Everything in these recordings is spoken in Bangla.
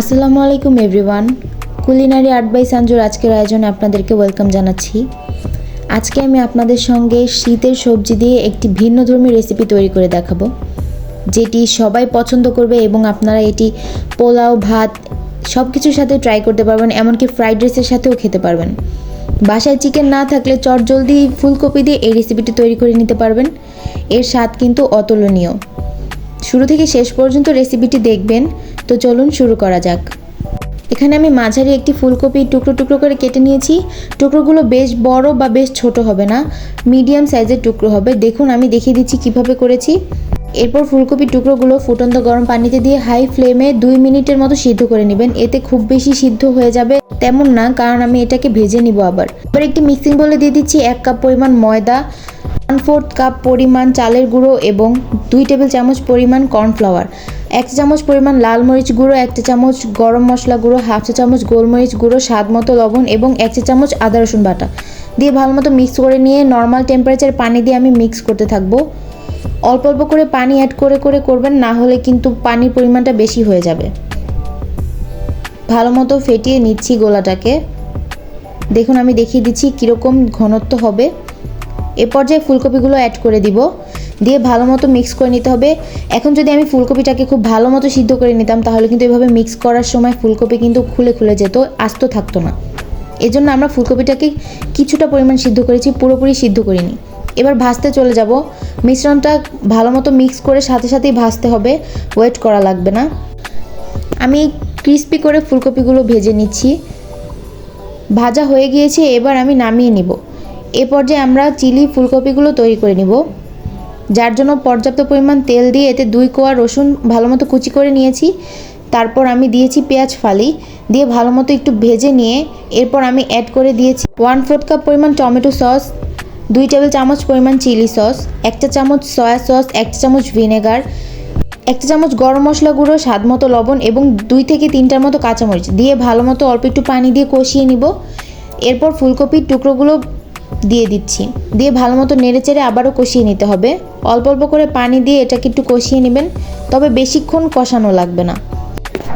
আসসালামু আলাইকুম এভরিওয়ান কুলিনারি আর্ট বাই সাঞ্জুর আজকের আয়োজনে আপনাদেরকে ওয়েলকাম জানাচ্ছি। আজকে আমি আপনাদের সঙ্গে শীতের সবজি দিয়ে একটি ভিন্ন ধর্মী রেসিপি তৈরি করে দেখাবো, যেটি সবাই পছন্দ করবে এবং আপনারা এটি পোলাও, ভাত সব কিছুর সাথে ট্রাই করতে পারবেন, এমনকি ফ্রাইড রাইসের সাথেও খেতে পারবেন। বাসায় চিকেন না থাকলে চট জলদি ফুলকপি দিয়ে এই রেসিপিটি তৈরি করে নিতে পারবেন। এর স্বাদ কিন্তু অতুলনীয়। শুরু থেকে শেষ পর্যন্ত রেসিপিটি দেখবেন। তো চলুন শুরু করা যাক। এখানে আমি মাঝারি একটি ফুলকপি টুকরো টুকরো করে কেটে নিয়েছি। টুকরোগুলো বেশ বড় বা বেশ ছোট হবে না। মিডিয়াম সাইজের টুকরো হবে। দেখুন, আমি দেখিয়ে দিচ্ছি কীভাবে করেছি। এরপর ফুলকপির টুকরোগুলো ফুটন্ত গরম পানিতে দিয়ে হাই ফ্লেমে দুই মিনিটের মতো সিদ্ধ করে নেবেন। এতে খুব বেশি সিদ্ধ হয়ে যাবে তেমন না, কারণ আমি এটাকে ভেজে নিব আবার। এবার একটি মিক্সিং বলে দিয়ে দিচ্ছি এক কাপ পরিমাণ ময়দা ওয়ান ফোর্থ কাপ পরিমাণ চালের গুঁড়ো এবং দুই টেবিল চামচ পরিমাণ কর্নফ্লাওয়ার, এক চামচ পরিমাণ লাল মরিচ গুঁড়ো, এক চা চামচ গরম মশলা গুঁড়ো, হাফ চা চামচ গোলমরিচ গুঁড়ো, স্বাদ মতো লবণ এবং এক চা চামচ আদা রসুন বাটা। দিয়ে ভালো মতো মিক্স করে নিয়ে নর্মাল টেম্পারেচার পানি দিয়ে আমি মিক্স করতে থাকব। অল্প অল্প করে পানি অ্যাড করে করে করবেন, না হলে কিন্তু পানির পরিমাণটা বেশি হয়ে যাবে। ভালো মতো ফেটিয়ে নিচ্ছি গোলাটাকে। দেখুন আমি দেখিয়ে দিচ্ছি কীরকম ঘনত্ব হবে। এ পর্যায়ে ফুলকপিগুলো অ্যাড করে দিব। দিয়ে ভালো মতো মিক্স করে নিতে হবে। এখন যদি আমি ফুলকপিটাকে খুব ভালো মতো সিদ্ধ করে নিতাম, তাহলে কিন্তু এভাবে মিক্স করার সময় ফুলকপি কিন্তু খুলে খুলে যেত, আস্ত থাকতো না। এজন্য আমরা ফুলকপিটাকে কিছুটা পরিমাণ সিদ্ধ করেছি, পুরোপুরি সিদ্ধ করিনি। এবার ভাজতে চলে যাব। মিশ্রণটা ভালো মতো মিক্স করে সাথে সাথেই ভাজতে হবে ওয়েট করা লাগবে না। আমি ক্রিস্পি করে ফুলকপিগুলো ভেজে নিচ্ছি। ভাজা হয়ে গিয়েছে, এবার আমি নামিয়ে নিব। এ পর্যায়ে আমরা চিলি ফুলকপিগুলো তৈরি করে নিব। যার জন্য পর্যাপ্ত পরিমাণ তেল দিয়ে এতে দুই কোয়া রসুন ভালো মতো কুচি করে নিয়েছি। তারপর আমি দিয়েছি পেঁয়াজ ফালি। দিয়ে ভালো মতো একটু ভেজে নিয়ে এরপর আমি অ্যাড করে দিয়েছি ওয়ান ফোর্থ কাপ পরিমাণ টমেটো সস, দুই টেবিল চামচ পরিমাণ চিলি সস একটা চামচ সয়া সস একটা চামচ ভিনেগার একটা চামচ গরম মশলা গুঁড়ো, স্বাদ মতো লবণ এবং দুই থেকে তিনটার মতো কাঁচামরিচ। দিয়ে ভালো মতো অল্প একটু পানি দিয়ে কষিয়ে নিব। এরপর ফুলকপির টুকরোগুলো দিয়ে দিচ্ছি। দিয়ে ভালো মতো নেড়ে চেড়ে আবারও কষিয়ে নিতে হবে। অল্প অল্প করে পানি দিয়ে এটাকে একটু কষিয়ে নেবেন, তবে বেশিক্ষণ কষানো লাগবে না।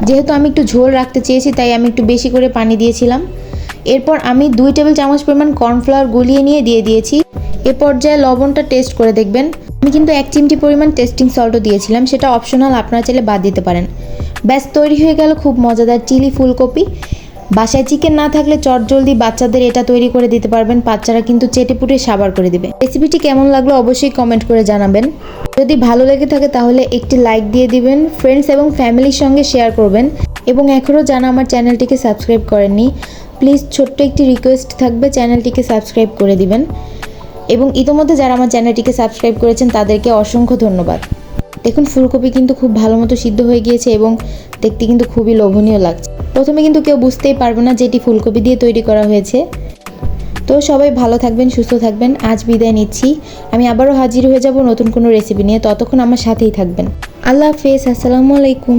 যেহেতু আমি একটু ঝোল রাখতে চেয়েছি, তাই আমি একটু বেশি করে পানি দিয়েছিলাম। এরপর আমি দুই টেবিল চামচ পরিমাণ কর্নফ্লাওয়ার গুলিয়ে নিয়ে দিয়ে দিয়েছি। এ পর্যায়ে লবণটা টেস্ট করে দেখবেন। আমি কিন্তু এক চিমটি পরিমাণ টেস্টিং সল্টও দিয়েছিলাম, সেটা অপশনাল, আপনারা চাইলে বাদ দিতে পারেন। ব্যাস, তৈরি হয়ে গেল খুব মজাদার চিলি ফুলকপি। বাসায় চিকেন না থাকলে চট জলদি বাচ্চাদের এটা তৈরি করে দিতে পারবেন, বাচ্চারা কিন্তু চেটে পুটে সাবার করে দিবে। রেসিপিটি কেমন লাগল অবশ্যই কমেন্ট করে জানাবেন। যদি ভালো লেগে থাকে তাহলে একটি লাইক দিয়ে দিবেন ফ্রেন্ডস এবং ফ্যামিলির সঙ্গে শেয়ার করবেন এবং এখনও যারা আমার চ্যানেলটিকে সাবস্ক্রাইব করেননি প্লিজ ছোট্ট একটি রিকোয়েস্ট থাকবে চ্যানেলটিকে সাবস্ক্রাইব করে দিবেন। এবং ইতোমধ্যে যারা আমার চ্যানেলটিকে সাবস্ক্রাইব করেছেন তাদেরকে অসংখ্য ধন্যবাদ। দেখুন, ফুলকপি কিন্তু খুব ভালো মতো সিদ্ধ হয়ে গিয়েছে এবং দেখতে কিন্তু খুবই লোভনীয় লাগছে। প্রথমে কিন্তু কেউ বুঝতেই পারবে না যে এটি ফুলকপি দিয়ে তৈরি করা হয়েছে। তো সবাই ভালো থাকবেন, সুস্থ থাকবেন। আজ বিদায় নিচ্ছি। আমি আবারও হাজির হয়ে যাব নতুন কোনো রেসিপি নিয়ে। ততক্ষণ আমার সাথেই থাকবেন। আল্লাহ হাফেজ। আসসালামু আলাইকুম।